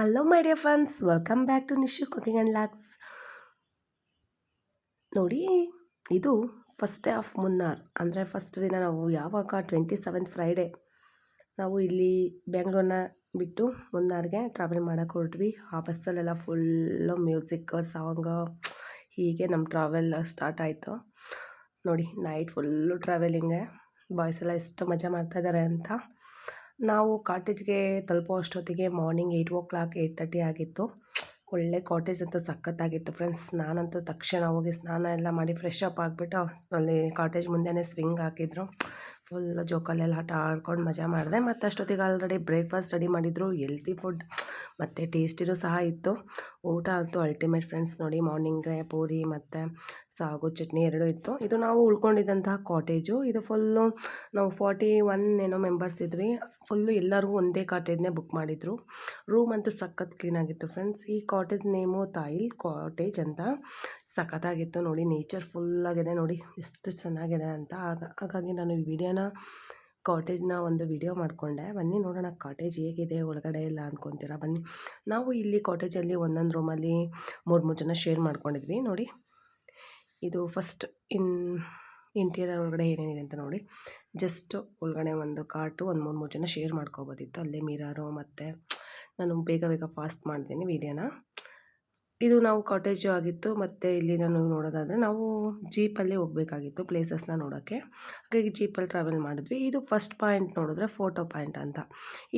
Hello my dear friends welcome back to Nishu cooking and lakhs ನೋಡಿ, ಇದು first day of Munnar ಅಂದರೆ first ದಿನ ನಾವು ಯಾವಾಗ ಟ್ವೆಂಟಿ ಸೆವೆಂತ್ ಫ್ರೈಡೇ ನಾವು ಇಲ್ಲಿ ಬೆಂಗಳೂರನ್ನ ಬಿಟ್ಟು ಮುನ್ನಾರ್ಗೆ ಟ್ರಾವೆಲ್ ಮಾಡೋಕ್ಕೆ ಹೊರಟ್ವಿ. ಆ ಬಸ್ಸಲ್ಲೆಲ್ಲ ಫುಲ್ಲು ಮ್ಯೂಸಿಕ್ ಸಾಂಗ್ ಹೀಗೆ ನಮ್ಮ ಟ್ರಾವೆಲ್ ಸ್ಟಾರ್ಟ್ ಆಯಿತು. ನೋಡಿ ನೈಟ್ ಫುಲ್ಲು ಟ್ರಾವೆಲಿಂಗೆ ಬಾಯ್ಸ್ ಎಲ್ಲ ಎಷ್ಟು ಮಜಾ ಮಾಡ್ತಾಯಿದ್ದಾರೆ ಅಂತ. ನಾವು ಕಾಟೇಜ್ಗೆ ತಲುಪೋ ಅಷ್ಟೊತ್ತಿಗೆ morning eight o'clock eight thirty ಆಗಿತ್ತು. ಒಳ್ಳೆ ಕಾಟೇಜ್ ಅಂತ ಸಖತ್ತಾಗಿತ್ತು ಫ್ರೆಂಡ್ಸ್. ನಾನಂತೂ ತಕ್ಷಣ ಹೋಗಿ ಸ್ನಾನ ಎಲ್ಲ ಮಾಡಿ ಫ್ರೆಶ್ ಅಪ್ ಆಗಿಬಿಟ್ಟು ಅಲ್ಲಿ ಕಾಟೇಜ್ ಮುಂದೆನೇ ಸ್ವಿಂಗ್ ಹಾಕಿದ್ರು. ಫುಲ್ ಜೋಕಾಲೆಲ್ಲ ಆಟ ಆಡ್ಕೊಂಡು ಮಜಾ ಮಾಡಿದೆ. ಮತ್ತು ಅಷ್ಟೊತ್ತಿಗೆ ಆಲ್ರೆಡಿ ಬ್ರೇಕ್ಫಾಸ್ಟ್ ರೆಡಿ ಮಾಡಿದರು. ಹೆಲ್ತಿ ಫುಡ್ ಮತ್ತು ಟೇಸ್ಟಿನೂ ಸಹ ಇತ್ತು. ಊಟ ಅಂತೂ ಅಲ್ಟಿಮೇಟ್ ಫ್ರೆಂಡ್ಸ್ ನೋಡಿ ಮಾರ್ನಿಂಗ್ಗೆ ಪೂರಿ ಮತ್ತು ಸಾಗು ಚಟ್ನಿ ಎರಡೂ ಇತ್ತು. ಇದು ನಾವು ಉಳ್ಕೊಂಡಿದ್ದಂತಹ ಕಾಟೇಜು ಇದು ಫುಲ್ಲು ನಾವು ಫಾರ್ಟಿ ಒನ್ ಏನೋ ಮೆಂಬರ್ಸ್ ಇದ್ವಿ. ಫುಲ್ಲು ಎಲ್ಲರಿಗೂ ಒಂದೇ ಕಾಟೇಜ್ನೇ ಬುಕ್ ಮಾಡಿದರು. ರೂಮ್ ಅಂತೂ ಸಖತ್ ಕ್ಲೀನಾಗಿತ್ತು ಫ್ರೆಂಡ್ಸ್ ಈ ಕಾಟೇಜ್ ನೇಮು ತಾಯಿಲ್ ಕಾಟೇಜ್ ಅಂತ ಸಖತ್ತಾಗಿತ್ತು ನೋಡಿ. ನೇಚರ್ ಫುಲ್ಲಾಗಿದೆ ನೋಡಿ. ಎಷ್ಟು ಚೆನ್ನಾಗಿದೆ ಅಂತ. ಹಾಗಾಗಿ ನಾನು ಈ ವಿಡಿಯೋನ ಕಾಟೇಜ್ನ ಒಂದು ವಿಡಿಯೋ ಮಾಡಿಕೊಂಡೆ. ಬನ್ನಿ ನೋಡೋಣ ಕಾಟೇಜ್ ಹೇಗಿದೆ, ಒಳಗಡೆ ಇಲ್ಲ ಅಂದ್ಕೊತೀರಾ ಬನ್ನಿ. ನಾವು ಇಲ್ಲಿ ಕಾಟೇಜಲ್ಲಿ ಒಂದೊಂದು ರೂಮಲ್ಲಿ ಮೂರು ಮೂರು ಜನ ಶೇರ್ ಮಾಡ್ಕೊಂಡಿದ್ವಿ. ನೋಡಿ. ಇದು ಫಸ್ಟ್ ಇನ್, ಇಂಟೀರಿಯರ್ ಒಳಗಡೆ ಏನೇನಿದೆ ಅಂತ ನೋಡಿ. ಜಸ್ಟ್ ಒಳಗಡೆ ಒಂದು ಕಾರ್ಟು, ಒಂದು ಮೂರು ಮೂರು ಜನ ಶೇರ್ ಮಾಡ್ಕೋಬೋದಿತ್ತು. ಅಲ್ಲೇ ಮಿರಾರು ಮತ್ತು ನಾನು ಬೇಗ ಬೇಗ ಫಾಸ್ಟ್ ಮಾಡ್ತೀನಿ ವೀಡಿಯೋನ. ಇದು ನಾವು ಕಾಟೇಜು ಆಗಿತ್ತು, ಮತ್ತು ಇಲ್ಲಿ ನಾನು ನೋಡೋದಾದರೆ ನಾವು ಜೀಪಲ್ಲೇ ಹೋಗಬೇಕಾಗಿತ್ತು ಪ್ಲೇಸಸ್ನ ನೋಡೋಕ್ಕೆ ಹಾಗಾಗಿ ಜೀಪಲ್ಲಿ ಟ್ರಾವೆಲ್ ಮಾಡಿದ್ವಿ. ಇದು ಫಸ್ಟ್ ಪಾಯಿಂಟ್ ನೋಡಿದ್ರೆ ಫೋಟೋ ಪಾಯಿಂಟ್ ಅಂತ.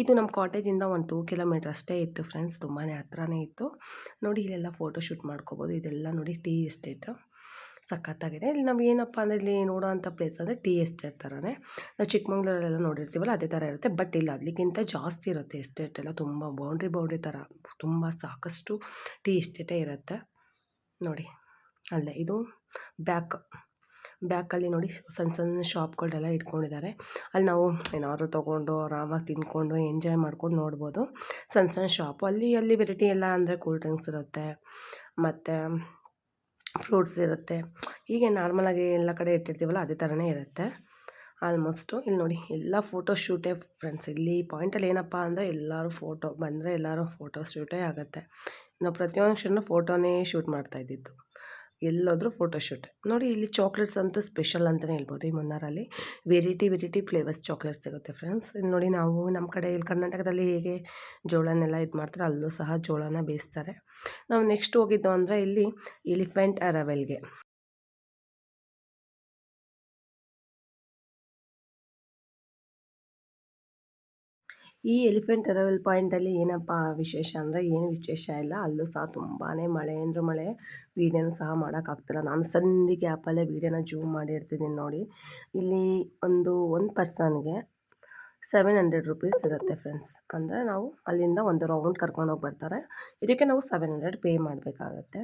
ಇದು ನಮ್ಮ ಕಾಟೇಜಿಂದ ಒಂದು ಟೂ ಕಿಲೋಮೀಟ್ರ್ ಅಷ್ಟೇ ಇತ್ತು ಫ್ರೆಂಡ್ಸ್ ತುಂಬಾ ಹತ್ರನೇ ಇತ್ತು. ನೋಡಿ ಇಲ್ಲೆಲ್ಲ ಫೋಟೋ ಶೂಟ್ ಮಾಡ್ಕೋಬೋದು. ಇದೆಲ್ಲ ನೋಡಿ ಟೀ ಎಸ್ಟೇಟು ಸಖತ್ತಾಗಿದೆ. ಇಲ್ಲಿ ನಾವು ಏನಪ್ಪ ಅಂದರೆ ಇಲ್ಲಿ ನೋಡೋವಂಥ ಪ್ಲೇಸ್ ಅಂದರೆ ಟೀ ಎಸ್ಟೇಟ್ ಥರನೇ ನಾವು ಚಿಕ್ಕಮಂಗ್ಳೂರಲ್ಲೆಲ್ಲ ನೋಡಿರ್ತೀವಲ್ಲ ಅದೇ ಥರ ಇರುತ್ತೆ. ಬಟ್ ಇಲ್ಲ ಅದಕ್ಕಿಂತ ಜಾಸ್ತಿ ಇರುತ್ತೆ ಎಸ್ಟೇಟ್ ಎಲ್ಲ. ತುಂಬ ಬೌಂಡ್ರಿ ಬೌಂಡ್ರಿ ಥರ. ತುಂಬ ಸಾಕಷ್ಟು ಟೀ ಎಸ್ಟೇಟೇ ಇರುತ್ತೆ. ನೋಡಿ, ಅಲ್ಲೇ ಇದು ಬ್ಯಾಕ್ ಬ್ಯಾಕಲ್ಲಿ ನೋಡಿ ಸಣ್ಣ ಸಣ್ಣ ಶಾಪ್ಗಳೆಲ್ಲ ಇಟ್ಕೊಂಡಿದ್ದಾರೆ. ಅಲ್ಲಿ ನಾವು ಏನಾದರೂ ತೊಗೊಂಡು ಆರಾಮಾಗಿ ತಿಂದ್ಕೊಂಡು ಎಂಜಾಯ್ ಮಾಡ್ಕೊಂಡು ನೋಡ್ಬೋದು. ಸಣ್ಣ ಸಣ್ಣ ಶಾಪು ಅಲ್ಲಿ ಅಲ್ಲಿ ವೆರೈಟಿ ಎಲ್ಲ ಅಂದರೆ ಕೂಲ್ ಡ್ರಿಂಕ್ಸ್ ಇರುತ್ತೆ. ಮತ್ತು ಫ್ರೂಟ್ಸ್ ಇರುತ್ತೆ. ಹೀಗೆ ನಾರ್ಮಲಾಗಿ ಎಲ್ಲ ಕಡೆ ಇಟ್ಟಿರ್ತೀವಲ್ಲ, ಅದೇ ಥರನೇ ಇರುತ್ತೆ. ಆಲ್ಮೋಸ್ಟು ಇಲ್ಲಿ ನೋಡಿ, ಎಲ್ಲ ಫೋಟೋ ಶೂಟೇ ಫ್ರೆಂಡ್ಸ್ ಇಲ್ಲಿ ಪಾಯಿಂಟಲ್ಲಿ ಏನಪ್ಪ ಅಂದರೆ ಎಲ್ಲರೂ ಫೋಟೋ ಬಂದರೆ ಎಲ್ಲರೂ ಫೋಟೋ ಶೂಟೇ ಆಗುತ್ತೆ. ನಾವು ಪ್ರತಿಯೊಂದು ಫೋಟೋನೇ ಶೂಟ್ ಮಾಡ್ತಾಯಿದ್ದಿದ್ದು ಎಲ್ಲೋದ್ರೂ ಫೋಟೋಶೂಟ್ ನೋಡಿ ಇಲ್ಲಿ ಚಾಕ್ಲೇಟ್ಸ್ ಅಂತೂ ಸ್ಪೆಷಲ್ ಅಂತಲೇ ಹೇಳ್ಬೋದು ಈ ಮುನ್ನಾರಲ್ಲಿ. ವೆರೈಟಿ ವೆರೈಟಿ ಫ್ಲೇವರ್ಸ್ ಚಾಕ್ಲೇಟ್ಸ್ ಸಿಗುತ್ತೆ ಫ್ರೆಂಡ್ಸ್ ಇಲ್ಲಿ ನೋಡಿ ನಾವು ನಮ್ಮ ಕಡೆ ಇಲ್ಲಿ ಕರ್ನಾಟಕದಲ್ಲಿ ಹೇಗೆ ಜೋಳನೆಲ್ಲ ಇದು ಮಾಡ್ತಾರೆ, ಅಲ್ಲೂ ಸಹ ಜೋಳನ ಬೇಯಿಸ್ತಾರೆ. ನಾವು ನೆಕ್ಸ್ಟ್ ಹೋಗಿದ್ದು ಅಂದರೆ ಇಲ್ಲಿ ಎಲಿಫೆಂಟ್ ಅರವೆಲ್ಗೆ. ಈ ಎಲಿಫೆಂಟ್ ಅರವೆಲ್ ಪಾಯಿಂಟಲ್ಲಿ ಏನಪ್ಪ ವಿಶೇಷ ಅಂದರೆ ಏನು ವಿಶೇಷ ಇಲ್ಲ. ಅಲ್ಲೂ ಸಹ ತುಂಬಾ ಮಳೆ ಅಂದರೆ ಮಳೆ, ವೀಡಿಯೋನ ಸಹ ಮಾಡೋಕ್ಕಾಗ್ತಿಲ್ಲ. ನಾನು ಸಂದಿಗೆ ಆ್ಯಪಲ್ಲೇ ವೀಡಿಯೋನ ಜೂಮ್ ಮಾಡಿ ಇಡ್ತಿದ್ದೀನಿ ನೋಡಿ. ಇಲ್ಲಿ ಒಂದು ಒಂದು ಪರ್ಸನ್ಗೆ ಸೆವೆನ್ ಹಂಡ್ರೆಡ್ ರುಪೀಸ್ ಇರುತ್ತೆ ಫ್ರೆಂಡ್ಸ್. ಅಂದರೆ ನಾವು ಅಲ್ಲಿಂದ ಒಂದು ರೌಂಡ್ ಕರ್ಕೊಂಡೋಗಿ ಬರ್ತಾರೆ. ಇದಕ್ಕೆ ನಾವು ಸೆವೆನ್ ಹಂಡ್ರೆಡ್ ಪೇ ಮಾಡಬೇಕಾಗತ್ತೆ.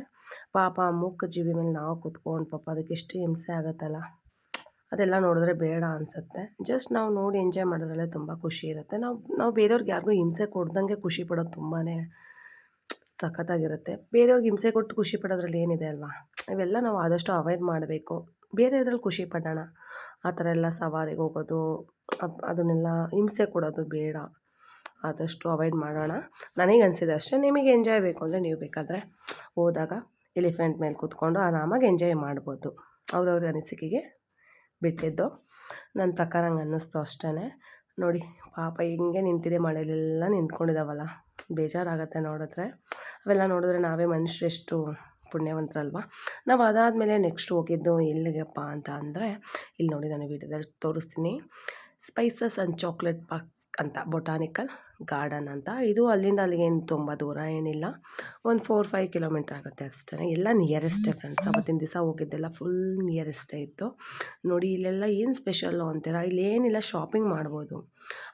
ಪಾಪ ಮೂಕ ಜೀವಿ ಮೇಲೆ ನಾವು ಕುತ್ಕೊಂಡು ಪಾಪ ಅದಕ್ಕೆ ಎಷ್ಟು ಹಿಂಸೆ ಆಗುತ್ತಲ್ಲ. ಅದೆಲ್ಲ ನೋಡಿದ್ರೆ ಬೇಡ ಅನಿಸುತ್ತೆ. ಜಸ್ಟ್ ನಾವು ನೋಡಿ ಎಂಜಾಯ್ ಮಾಡೋದ್ರಲ್ಲೇ ತುಂಬ ಖುಷಿ ಇರುತ್ತೆ. ನಾವು ನಾವು ಬೇರೆಯವ್ರಿಗೆ ಯಾರಿಗೂ ಹಿಂಸೆ ಕೊಡ್ದಂಗೆ ಖುಷಿ ಪಡೋದು ತುಂಬಾ ಸಖತ್ತಾಗಿರುತ್ತೆ. ಬೇರೆಯವ್ರಿಗೆ ಹಿಂಸೆ ಕೊಟ್ಟು ಖುಷಿ ಪಡೋದ್ರಲ್ಲಿ ಏನಿದೆ ಅಲ್ವಾ? ಇವೆಲ್ಲ ನಾವು ಆದಷ್ಟು ಅವಾಯ್ಡ್ ಮಾಡಬೇಕು. ಬೇರೆ ಇದ್ರಲ್ಲಿ ಖುಷಿ ಪಡೋಣ. ಆ ಥರ ಎಲ್ಲ ಸವಾರಿಗೆ ಹೋಗೋದು ಅದನ್ನೆಲ್ಲ ಹಿಂಸೆ ಕೊಡೋದು ಬೇಡ. ಆದಷ್ಟು ಅವಾಯ್ಡ್ ಮಾಡೋಣ. ನನಗೆ ಅನಿಸಿದೆ ಅಷ್ಟೇ. ನಿಮಗೆ ಎಂಜಾಯ್ ಬೇಕು ಅಂದರೆ ನೀವು ಬೇಕಾದರೆ ಹೋದಾಗ ಎಲಿಫೆಂಟ್ ಮೇಲೆ ಕೂತ್ಕೊಂಡು ಆರಾಮಾಗಿ ಎಂಜಾಯ್ ಮಾಡ್ಬೋದು. ಅವ್ರವ್ರ ಅನಿಸಿಕೆಗೆ ಬಿಟ್ಟಿದ್ದು. ನನ್ನ ಪ್ರಕಾರ ಹಂಗೆ ಅನ್ನಿಸ್ತು ಅಷ್ಟೇ ನೋಡಿ, ಪಾಪ ಹಿಂಗೆ ನಿಂತಿದೆ ಮಳೆಲೆಲ್ಲ ನಿಂತ್ಕೊಂಡಿದ್ದಾವಲ್ಲ ಬೇಜಾರಾಗುತ್ತೆ ನೋಡಿದ್ರೆ. ಅವೆಲ್ಲ ನೋಡಿದ್ರೆ ನಾವೇ ಮನುಷ್ಯರೆಷ್ಟು ಪುಣ್ಯವಂತರಲ್ವ? ನಾವು ಅದಾದಮೇಲೆ ನೆಕ್ಸ್ಟ್ ಹೋಗಿದ್ದು ಎಲ್ಲಿಗೆಪ್ಪ ಅಂತ ಅಂದರೆ, ಇಲ್ಲಿ ನೋಡಿ ನಾನು ವೀಡಿಯೋದಲ್ಲಿ ತೋರಿಸ್ತೀನಿ. ಸ್ಪೈಸಸ್ ಆ್ಯಂಡ್ ಚಾಕ್ಲೇಟ್ ಬಾಕ್ಸ್ ಅಂತ ಬೊಟಾನಿಕಲ್ ಗಾರ್ಡನ್ ಅಂತ. ಇದು ಅಲ್ಲಿಂದ ಅಲ್ಲಿಗೇನು ತುಂಬ ದೂರ ಏನಿಲ್ಲ. ಒಂದು ಫೋರ್ ಫೈವ್ ಕಿಲೋಮೀಟ್ರ್ ಆಗುತ್ತೆ ಅಷ್ಟೇ ಎಲ್ಲ ನಿಯರೆಸ್ಟೇ ಫ್ರೆಂಡ್ಸ್ ಅವತ್ತಿನ ದಿವಸ ಹೋಗಿದ್ದೆಲ್ಲ ಫುಲ್ ನಿಯರೆಸ್ಟೇ ಇತ್ತು. ನೋಡಿ ಇಲ್ಲೆಲ್ಲ ಏನು ಸ್ಪೆಷಲ್ಲು ಅಂತೀರ? ಇಲ್ಲೇನಿಲ್ಲ ಶಾಪಿಂಗ್ ಮಾಡ್ಬೋದು.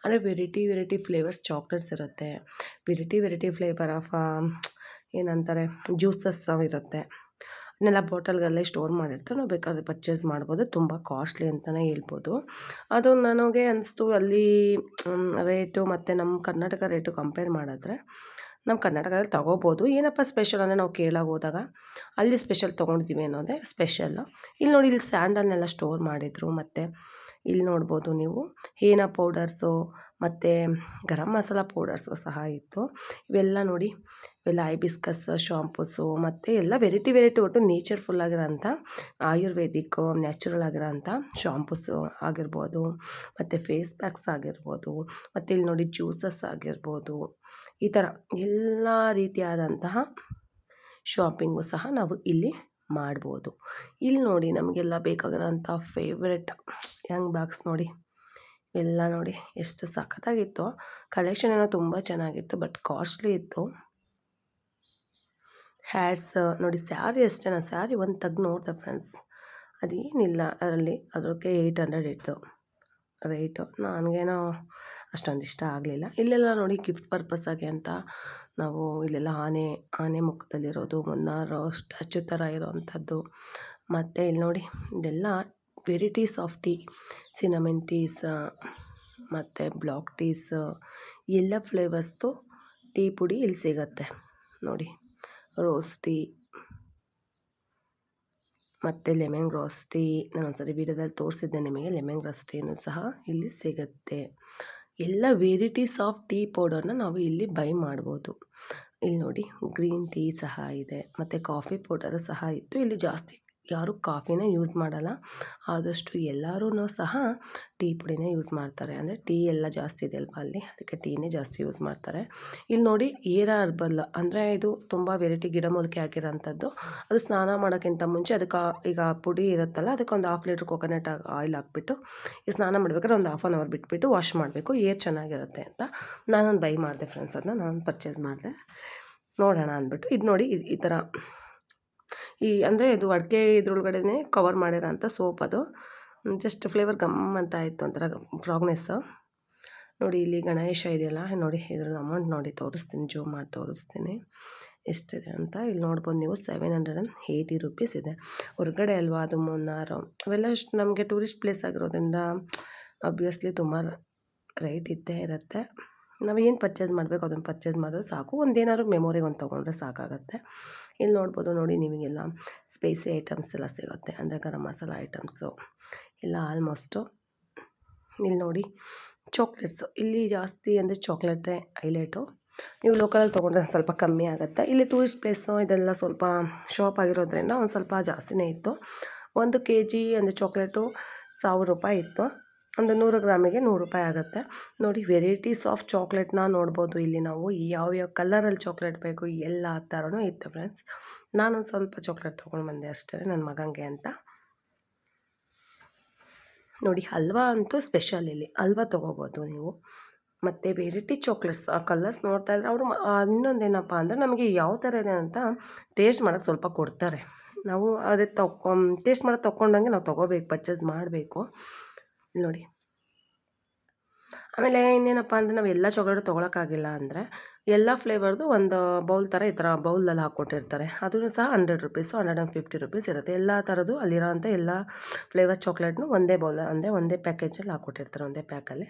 ಅಂದರೆ ವೆರೈಟಿ ವೆರೈಟಿ ಫ್ಲೇವರ್ಸ್ ಚಾಕ್ಲೇಟ್ಸ್ ಇರುತ್ತೆ. ವೆರೈಟಿ ವೆರೈಟಿ ಫ್ಲೇವರ್ ಆಫ್ ಏನಂತಾರೆ? ಜ್ಯೂಸಸ್ ಇರುತ್ತೆ. ಅದನ್ನೆಲ್ಲ ಬಾಟಲ್ಗಲ್ಲೇ ಸ್ಟೋರ್ ಮಾಡಿರ್ತಾರೆ ನಾವು ಬೇಕಾದ್ರೆ ಪರ್ಚೇಸ್ ಮಾಡ್ಬೋದು. ತುಂಬ ಕಾಸ್ಟ್ಲಿ ಅಂತಲೇ ಹೇಳ್ಬೋದು. ಅದು ನನಗೆ ಅನಿಸ್ತು ಅಲ್ಲಿ ರೇಟು ಮತ್ತು ನಮ್ಮ ಕರ್ನಾಟಕ ರೇಟು ಕಂಪೇರ್ ಮಾಡಿದ್ರೆ ನಮ್ಮ ಕರ್ನಾಟಕದಲ್ಲಿ ತೊಗೋಬೋದು. ಏನಪ್ಪ ಸ್ಪೆಷಲ್ ಅಂದರೆ ನಾವು ಕೇಳಾಗ ಹೋದಾಗ, ಅಲ್ಲಿ ಸ್ಪೆಷಲ್ ತೊಗೊಂಡಿದ್ದೀವಿ ಅನ್ನೋದೇ ಸ್ಪೆಷಲ್ಲು ಇಲ್ಲಿ ನೋಡಿ, ಇಲ್ಲಿ ಸ್ಯಾಂಡಲ್ನೆಲ್ಲ ಸ್ಟೋರ್ ಮಾಡಿದರು. ಮತ್ತು ಇಲ್ಲಿ ನೋಡ್ಬೋದು ನೀವು, ಹೇನ ಪೌಡರ್ಸು, ಮತ್ತು ಗರಂ ಮಸಾಲ ಪೌಡರ್ಸು ಸಹ ಇತ್ತು. ಇವೆಲ್ಲ ನೋಡಿ ಇವೆಲ್ಲ ಐಬಿಸ್ಕಸ್ ಶಾಂಪೂಸು ಮತ್ತು ಎಲ್ಲ ವೆರೈಟಿ ವೆರೈಟಿ ಒಟ್ಟು ನೇಚರ್ಫುಲ್ ಆಗಿರೋಂಥ ಆಯುರ್ವೇದಿಕ್, ನ್ಯಾಚುರಲ್ ಆಗಿರೋಂಥ ಶಾಂಪೂಸು ಆಗಿರ್ಬೋದು, ಮತ್ತು ಫೇಸ್ ಪ್ಯಾಕ್ಸ್ ಆಗಿರ್ಬೋದು, ಮತ್ತು ಇಲ್ಲಿ ನೋಡಿ ಜ್ಯೂಸಸ್ ಆಗಿರ್ಬೋದು. ಈ ಥರ ಎಲ್ಲ ರೀತಿಯಾದಂತಹ ಶಾಪಿಂಗು ಸಹ ನಾವು ಇಲ್ಲಿ ಮಾಡ್ಬೋದು. ಇಲ್ಲಿ ನೋಡಿ ನಮಗೆಲ್ಲ ಬೇಕಾಗಿರೋಂಥ ಫೇವ್ರೆಟ್ ಯಂಗ್ ಬ್ಯಾಗ್ಸ್ ನೋಡಿ. ಎಲ್ಲ ನೋಡಿ ಎಷ್ಟು ಸಖತ್ತಾಗಿತ್ತು. ಕಲೆಕ್ಷನ್ ಏನೋ ತುಂಬ ಚೆನ್ನಾಗಿತ್ತು, ಬಟ್ ಕಾಸ್ಟ್ಲಿ ಇತ್ತು. ಹ್ಯಾಟ್ಸ್, ನೋಡಿ ಸ್ಯಾರಿ ಅಷ್ಟೇ ನಾನು ಸ್ಯಾರಿ ಒಂದು ತೆಗ್ದು ನೋಡಿದೆ ಫ್ರೆಂಡ್ಸ್. ಅದೇನಿಲ್ಲ ಅದರಲ್ಲಿ ಅದಕ್ಕೆ ಏಯ್ಟ್ ಹಂಡ್ರೆಡ್ ಇತ್ತು. ರೇಟು ನನಗೇನೋ ಅಷ್ಟೊಂದು ಇಷ್ಟ ಆಗಲಿಲ್ಲ. ಇಲ್ಲೆಲ್ಲ ನೋಡಿ ಗಿಫ್ಟ್ ಪರ್ಪಸ್ಸಾಗಿ ಅಂತ ನಾವು ಇಲ್ಲೆಲ್ಲ ಆನೆ ಆನೆ ಮುಖದಲ್ಲಿರೋದು, ಮುನ್ನಾರು ಸ್ಟ್ಯಾಚು ಥರ ಇರೋವಂಥದ್ದು. ಮತ್ತು ಇಲ್ಲಿ ನೋಡಿ ಇದೆಲ್ಲ varieties of tea, cinnamon teas, ಮತ್ತು ಬ್ಲಾಕ್ ಟೀಸ್, ಎಲ್ಲ ಫ್ಲೇವರ್ಸ್ದು ಟೀ ಪುಡಿ ಇಲ್ಲಿ ಸಿಗತ್ತೆ. ನೋಡಿ ರೋಸ್ ಟೀ ಮತ್ತು ಲೆಮನ್ ಗ್ರಾಸ್ ಟೀ ನಾನು ಒಂದ್ಸರಿ ವೀಡಿಯೋದಲ್ಲಿ ತೋರಿಸಿದ್ದೆ ನಿಮಗೆ. ಲೆಮನ್ ಗ್ರಾಸ್ ಟೀನೂ ಸಹ ಇಲ್ಲಿ ಸಿಗುತ್ತೆ. ಎಲ್ಲ ವೆರೈಟೀಸ್ ಆಫ್ ಟೀ ಪೌಡರ್ನ ನಾವು ಇಲ್ಲಿ ಬೈ ಮಾಡ್ಬೋದು. ಇಲ್ಲಿ ನೋಡಿ ಗ್ರೀನ್ ಟೀ ಸಹ ಇದೆ. ಮತ್ತು ಕಾಫಿ ಪೌಡರ್ ಸಹ ಇತ್ತು. ಇಲ್ಲಿ ಜಾಸ್ತಿ ಯಾರೂ ಕಾಫಿನ ಯೂಸ್ ಮಾಡಲ್ಲ. ಆದಷ್ಟು ಎಲ್ಲರೂ ಸಹ ಟೀ ಪುಡಿನೇ ಯೂಸ್ ಮಾಡ್ತಾರೆ. ಅಂದರೆ ಟೀ ಎಲ್ಲ ಜಾಸ್ತಿ ಇದೆ ಅಲ್ವಾ ಅಲ್ಲಿ? ಅದಕ್ಕೆ ಟೀನೇ ಜಾಸ್ತಿ ಯೂಸ್ ಮಾಡ್ತಾರೆ. ಇಲ್ಲಿ ನೋಡಿ ಏರ ಅರ್ಬಲ್ ಅಂದರೆ ಇದು ತುಂಬ ವೆರೈಟಿ ಗಿಡಮೂಲಿಕೆ ಹಾಕಿರೋಂಥದ್ದು. ಅದು ಸ್ನಾನ ಮಾಡೋಕ್ಕಿಂತ ಮುಂಚೆ ಅದಕ್ಕೆ ಈಗ ಪುಡಿ ಇರುತ್ತಲ್ಲ, ಅದಕ್ಕೆ ಒಂದು ಹಾಫ್ ಲೀಟ್ರ್ ಕೊಕೊನಟ್ ಆಯಿಲ್ ಹಾಕ್ಬಿಟ್ಟು ಈ ಸ್ನಾನ ಮಾಡಬೇಕಾದ್ರೆ ಒಂದು ಹಾಫ್ ಆನ್ ಅವರ್ ಬಿಟ್ಬಿಟ್ಟು ವಾಶ್ ಮಾಡಬೇಕು. ಏರ್ ಚೆನ್ನಾಗಿರುತ್ತೆ ಅಂತ. ನಾನೊಂದು ಬೈ ಮಾಡಿದೆ ಫ್ರೆಂಡ್ಸ್ ಅದನ್ನ ನಾನು ಪರ್ಚೇಸ್ ಮಾಡಿದೆ. ನೋಡೋಣ ಅಂದ್ಬಿಟ್ಟು. ಇದು ನೋಡಿ ಈ ಥರ ಈ ಅಂದರೆ ಇದು ಅಡಿಕೆ ಇದ್ರೊಳಗಡೆ ಕವರ್ ಮಾಡಿರೋಂಥ ಸೋಪ್ ಅದು. ಜಸ್ಟ್ ಫ್ಲೇವರ್ ಗಮ್ ಅಂತ ಆಯಿತು ಒಂಥರ ಫ್ರಾಗ್ನೆಸ್ಸು ನೋಡಿ ಇಲ್ಲಿ ಗಣೇಶ ಇದೆಯಲ್ಲ, ನೋಡಿ ಇದ್ರದ್ದು ಅಮೌಂಟ್ ನೋಡಿ, ತೋರಿಸ್ತೀನಿ ಜೂಮ್ ಮಾಡಿ ತೋರಿಸ್ತೀನಿ. ಎಷ್ಟಿದೆ ಅಂತ ಇಲ್ಲಿ ನೋಡ್ಬೋದು ನೀವು seven hundred and eighty rupees ಇದೆ. ಹೊರಗಡೆ ಅಲ್ವಾ ಅದು ಮುನ್ನಾರು ಅವೆಲ್ಲ ಅಷ್ಟು ನಮಗೆ ಟೂರಿಸ್ಟ್ ಪ್ಲೇಸ್ ಆಗಿರೋದ್ರಿಂದ ಅಬ್ವಿಯಸ್ಲಿ ತುಂಬ ರೇಟ್ ಇದ್ದೇ ಇರುತ್ತೆ. ನಾವು ಏನು ಪರ್ಚೇಸ್ ಮಾಡಬೇಕು ಅದನ್ನು ಪರ್ಚೇಸ್ ಮಾಡಿದ್ರೆ ಸಾಕು. ಒಂದೇನಾದ್ರು ಮೆಮೊರಿಗೆ ಒಂದು ತೊಗೊಂಡ್ರೆ ಸಾಕಾಗುತ್ತೆ. ಇಲ್ಲಿ ನೋಡ್ಬೋದು ನೋಡಿ ನಿಮಗೆಲ್ಲ ಸ್ಪೈಸಿ ಐಟಮ್ಸ್ ಎಲ್ಲ ಸಿಗುತ್ತೆ. ಅಂದರೆ ಗರಂ ಮಸಾಲ ಐಟಮ್ಸು ಇಲ್ಲ ಆಲ್ಮೋಸ್ಟು ಇಲ್ಲಿ ನೋಡಿ ಚಾಕ್ಲೇಟ್ಸು ಇಲ್ಲಿ ಜಾಸ್ತಿ ಅಂದರೆ ಚಾಕ್ಲೇಟೇ ಹೈಲೈಟು ನೀವು ಲೋಕಲಲ್ಲಿ ತೊಗೊಂಡ್ರೆ ಸ್ವಲ್ಪ ಕಮ್ಮಿ ಆಗುತ್ತೆ. ಇಲ್ಲಿ ಟೂರಿಸ್ಟ್ ಪ್ಲೇಸು ಇದೆಲ್ಲ ಸ್ವಲ್ಪ ಶಾಪ್ ಆಗಿರೋದ್ರಿಂದ ಒಂದು ಸ್ವಲ್ಪ ಜಾಸ್ತಿನೇ ಇತ್ತು. ಒಂದು ಕೆ ಜಿ ಅಂದರೆ ಚಾಕ್ಲೇಟು ಸಾವಿರ ರೂಪಾಯಿ ಇತ್ತು. ಒಂದು ನೂರು ಗ್ರಾಮಿಗೆ ನೂರು ರೂಪಾಯಿ ಆಗುತ್ತೆ. ನೋಡಿ ವೆರೈಟೀಸ್ ಆಫ್ ಚಾಕ್ಲೇಟ್ನ ನೋಡ್ಬೋದು ಇಲ್ಲಿ ನಾವು. ಯಾವ್ಯಾವ ಕಲರಲ್ಲಿ ಚಾಕ್ಲೇಟ್ ಬೇಕು, ಎಲ್ಲ ಥರನೂ ಇತ್ತು ಫ್ರೆಂಡ್ಸ್ ನಾನೊಂದು ಸ್ವಲ್ಪ ಚಾಕ್ಲೇಟ್ ತೊಗೊಂಡು ಬಂದೆ ಅಷ್ಟೇ ನನ್ನ ಮಗನಿಗೆ ಅಂತ. ನೋಡಿ, ಹಲ್ವಾ ಅಂತೂ ಸ್ಪೆಷಲ್ ಇಲ್ಲಿ. ಹಲ್ವಾ ತೊಗೋಬೋದು ನೀವು. ಮತ್ತು ವೆರೈಟಿ ಚಾಕ್ಲೇಟ್ಸ್ ಆ ಕಲರ್ಸ್ ನೋಡ್ತಾ ಇದ್ರೆ ಅವರು ಇನ್ನೊಂದೇನಪ್ಪ ಅಂದರೆ ನಮಗೆ ಯಾವ ಥರ ಇದೆ ಅಂತ ಟೇಸ್ಟ್ ಮಾಡೋಕ್ಕೆ ಸ್ವಲ್ಪ ಕೊಡ್ತಾರೆ. ನಾವು ಅದೇ ತೊಗೊಂ ಟೇಸ್ಟ್ ಮಾಡೋದು ತೊಗೊಂಡಂಗೆ ನಾವು ತೊಗೋಬೇಕು ಪರ್ಚೇಸ್ ಮಾಡಬೇಕು. ನೋಡಿ. ಆಮೇಲೆ ಇನ್ನೇನಪ್ಪ ಅಂದರೆ ನಾವು ಎಲ್ಲ ಚಾಕ್ಲೇಟ್ ತೊಗೊಳಕ್ಕಾಗಿಲ್ಲ ಅಂದರೆ ಎಲ್ಲ ಫ್ಲೇವರ್ದು ಒಂದು ಬೌಲ್ ಥರ ಈ ಥರ ಬೌಲಲ್ಲಿ ಹಾಕ್ಕೊಟ್ಟಿರ್ತಾರೆ. ಅದೂ ಸಹ hundred rupees hundred and fifty rupees ಇರುತ್ತೆ. ಎಲ್ಲ ಥರದ್ದು ಅಲ್ಲಿರೋಂಥ ಎಲ್ಲ ಫ್ಲೇವರ್ ಚಾಕ್ಲೇಟ್ನು ಒಂದೇ ಬೌಲ್ ಅಂದರೆ ಒಂದೇ ಪ್ಯಾಕೇಜಲ್ಲಿ ಹಾಕ್ಕೊಟ್ಟಿರ್ತಾರೆ ಒಂದೇ ಪ್ಯಾಕಲ್ಲಿ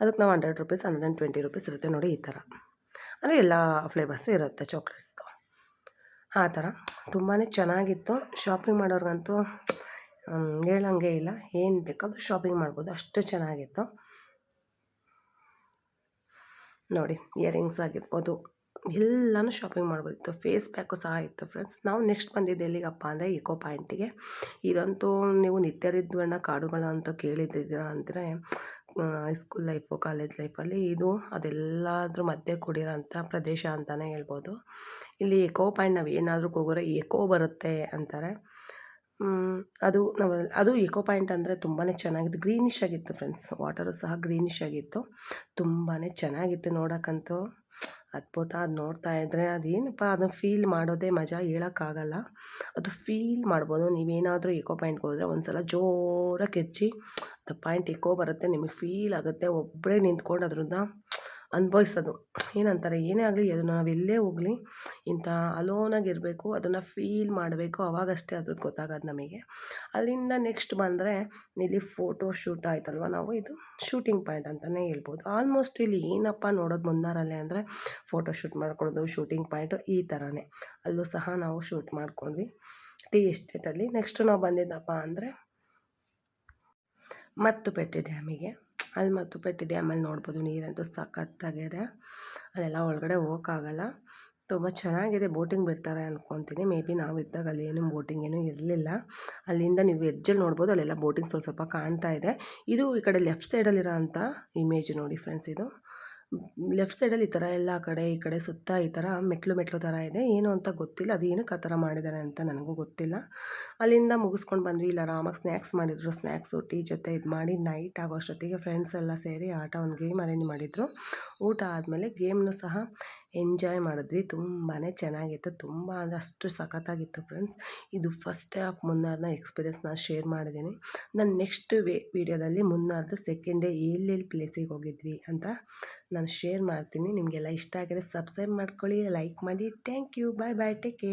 ಅದಕ್ಕೆ ನಾವು hundred rupees hundred and twenty rupees ಇರುತ್ತೆ ನೋಡಿ ಈ ಥರ ಅಂದರೆ ಎಲ್ಲ ಫ್ಲೇವರ್ಸು ಇರುತ್ತೆ ಚಾಕ್ಲೇಟ್ಸ್ದು ಆ ಥರ ತುಂಬಾ ಚೆನ್ನಾಗಿತ್ತು. ಶಾಪಿಂಗ್ ಮಾಡೋರ್ಗಂತೂ ಹೇಳಂಗೆ ಇಲ್ಲ. ಏನು ಬೇಕಾದರೂ ಶಾಪಿಂಗ್ ಮಾಡ್ಬೋದು. ಅಷ್ಟು ಚೆನ್ನಾಗಿತ್ತು. ನೋಡಿ ಇಯರಿಂಗ್ಸ್ ಆಗಿರ್ಬೋದು, ಎಲ್ಲನೂ ಶಾಪಿಂಗ್ ಮಾಡ್ಬೋದಿತ್ತು. ಫೇಸ್ ಪ್ಯಾಕು ಸಹ ಇತ್ತು ಫ್ರೆಂಡ್ಸ್ ನಾವು ನೆಕ್ಸ್ಟ್ ಬಂದಿದ್ದು ಎಲ್ಲಿಗಪ್ಪ ಅಂದರೆ ಇಕೋ ಪಾಯಿಂಟಿಗೆ ಇದಂತೂ ನೀವು ನಿತ್ಯರಿದ್ವರ್ಣ ಕಾಡುಗಳು ಅಂತ ಕೇಳಿದ್ದೀರಾ ಅಂದರೆ ಸ್ಕೂಲ್ ಲೈಫು ಕಾಲೇಜ್ ಲೈಫಲ್ಲಿ ಇದು ಅದೆಲ್ಲದ್ರ ಮಧ್ಯೆ ಕೂಡಿರೋಂಥ ಪ್ರದೇಶ ಅಂತಲೇ ಹೇಳ್ಬೋದು. ಇಲ್ಲಿ ಎಕೋ ಪಾಯಿಂಟ್ ನಾವು ಏನಾದರೂ ಹೋಗೋರೆ ಎಕೋ ಬರುತ್ತೆ ಅಂತಾರೆ. ಅದು ನಾವು ಅದು ಇಕೋ ಪಾಯಿಂಟ್ ಅಂದರೆ ತುಂಬಾ ಚೆನ್ನಾಗಿತ್ತು. ಗ್ರೀನಿಶ್ ಆಗಿತ್ತು ಫ್ರೆಂಡ್ಸ್ ವಾಟರು ಸಹ ಗ್ರೀನಿಶ್ ಆಗಿತ್ತು. ತುಂಬಾ ಚೆನ್ನಾಗಿತ್ತು ನೋಡೋಕ್ಕಂತೂ. ಅದ್ಭುತ, ಅದು ನೋಡ್ತಾ ಇದ್ದರೆ ಅದೇನಪ್ಪ, ಅದನ್ನು ಫೀಲ್ ಮಾಡೋದೇ ಮಜಾ, ಹೇಳೋಕ್ಕಾಗಲ್ಲ. ಅದು ಫೀಲ್ ಮಾಡ್ಬೋದು. ನೀವೇನಾದರೂ ಇಕೋ ಪಾಯಿಂಟ್ಗೆ ಹೋದರೆ ಒಂದು ಸಲ ಜೋರಾಗಿ ಕೆಚ್ಚಿ ಅದು ಪಾಯಿಂಟ್ ಇಕೋ ಬರುತ್ತೆ, ನಿಮಗೆ ಫೀಲ್ ಆಗುತ್ತೆ. ಒಬ್ಬರೇ ನಿಂತ್ಕೊಂಡು ಅದರಿಂದ ಅನುಭವಿಸೋದು. ಏನಂತಾರೆ, ಏನೇ ಆಗಲಿ ಅದು ನಾವು ಎಲ್ಲೇ ಹೋಗಲಿ, ಇಂಥ ಅಲೋನಾಗಿ ಇರಬೇಕು ಅದನ್ನು ಫೀಲ್ ಮಾಡಬೇಕು, ಅವಾಗಷ್ಟೇ ಅದ್ರದ್ದು ಗೊತ್ತಾಗೋದು ನಮಗೆ. ಅಲ್ಲಿಂದ ನೆಕ್ಸ್ಟ್ ಬಂದರೆ, ಇಲ್ಲಿ ಫೋಟೋ ಶೂಟ್ ಆಯ್ತಲ್ವ ನಾವು? ಇದು ಶೂಟಿಂಗ್ ಪಾಯಿಂಟ್ ಅಂತಲೇ ಹೇಳ್ಬೋದು. ಆಲ್ಮೋಸ್ಟ್ ಇಲ್ಲಿ ಏನಪ್ಪ ನೋಡೋದು ಮುನ್ನಾರಲ್ಲೇ ಅಂದರೆ ಫೋಟೋ ಶೂಟ್ ಮಾಡ್ಕೊಳ್ಳೋದು ಶೂಟಿಂಗ್ ಪಾಯಿಂಟು ಈ ಥರನೇ ಅಲ್ಲೂ ಸಹ ನಾವು ಶೂಟ್ ಮಾಡ್ಕೊಂಡ್ವಿ. ಟೀ ಎಸ್ಟೇಟಲ್ಲಿ ನೆಕ್ಸ್ಟ್ ನಾವು ಬಂದಿದ್ದಪ್ಪ ಅಂದರೆ ಮತ್ತುಪೆಟ್ಟೆ ಡ್ಯಾಮಿಗೆ ಅಲ್ಲಿ ಮತ್ತುಪೆಟ್ಟೆ ಡ್ಯಾಮಲ್ಲಿ ನೋಡ್ಬೋದು ನೀರಂತೂ ಸಖತ್ತಾಗಿದೆ. ಅಲ್ಲೆಲ್ಲ ಒಳಗಡೆ ಹೋಗೋಕ್ಕಾಗಲ್ಲ. ತುಂಬ ಚೆನ್ನಾಗಿದೆ ಬೋಟಿಂಗ್ ಬಿಡ್ತಾರೆ ಅಂದ್ಕೊತೀನಿ ಮೇ ಬಿ ನಾವು ಇದ್ದಾಗ ಅಲ್ಲಿ ಏನು ಬೋಟಿಂಗ್ ಏನೂ ಇರಲಿಲ್ಲ. ಅಲ್ಲಿಂದ ನೀವು ಎಜ್ಜಲ್ಲಿ ನೋಡ್ಬೋದು, ಅಲ್ಲೆಲ್ಲ ಬೋಟಿಂಗ್ ಸ್ವಲ್ಪ ಸ್ವಲ್ಪ ಕಾಣ್ತಾ ಇದೆ. ಇದು ಈ ಕಡೆ ಲೆಫ್ಟ್ ಸೈಡಲ್ಲಿರೋ ಅಂಥ ಇಮೇಜ್ ನೋಡಿ ಫ್ರೆಂಡ್ಸ್ ಇದು. ಲೆಫ್ಟ್ ಸೈಡಲ್ಲಿ ಈ ಥರ ಎಲ್ಲ ಕಡೆ, ಈ ಕಡೆ ಸುತ್ತ ಈ ಥರ ಮೆಟ್ಲು ಮೆಟ್ಲು ಥರ ಇದೆ. ಏನು ಅಂತ ಗೊತ್ತಿಲ್ಲ. ಅದು ಏನಕ್ಕೆ ಆ ಥರ ಮಾಡಿದ್ದಾರೆ ಅಂತ ನನಗೂ ಗೊತ್ತಿಲ್ಲ. ಅಲ್ಲಿಂದ ಮುಗಿಸ್ಕೊಂಡು ಬಂದ್ವಿ. ಇಲ್ಲ ಆರಾಮಾಗಿ ಸ್ನ್ಯಾಕ್ಸ್ ಮಾಡಿದರು. ಸ್ನ್ಯಾಕ್ಸು ಟೀ ಜೊತೆ ಇದು ಮಾಡಿ ನೈಟ್ ಆಗೋ ಅಷ್ಟೊತ್ತಿಗೆ ಫ್ರೆಂಡ್ಸ್ ಎಲ್ಲ ಸೇರಿ ಆಟ ಒಂದು ಗೇಮ್ ಅರೇಂಜ್ ಮಾಡಿದರು. ಊಟ ಆದಮೇಲೆ ಗೇಮ್ನು ಸಹ ಎಂಜಾಯ್ ಮಾಡಿದ್ವಿ. ತುಂಬಾ ಚೆನ್ನಾಗಿತ್ತು. ತುಂಬ ಅಂದರೆ ಅಷ್ಟು ಸಖತ್ತಾಗಿತ್ತು ಫ್ರೆಂಡ್ಸ್. ಇದು ಫಸ್ಟ್ ಆಫ್ ಮುನ್ನಾರ್ನ ಎಕ್ಸ್ಪೀರಿಯನ್ಸ್ ನಾನು ಶೇರ್ ಮಾಡಿದ್ದೀನಿ. ನಾನು ನೆಕ್ಸ್ಟ್ ವೇ ವೀಡಿಯೋದಲ್ಲಿ ಮುನ್ನಾರ್ದು ಸೆಕೆಂಡ್ ಡೇ ಎಲ್ಲೆಲ್ಲಿ ಪ್ಲೇಸಿಗೆ ಹೋಗಿದ್ವಿ ಅಂತ ನಾನು ಶೇರ್ ಮಾಡ್ತೀನಿ. ನಿಮಗೆಲ್ಲ ಇಷ್ಟ ಆಗಿದ್ರೆ ಸಬ್ಸ್ಕ್ರೈಬ್ ಮಾಡ್ಕೊಳ್ಳಿ ಲೈಕ್ ಮಾಡಿ. Thank you bye bye take care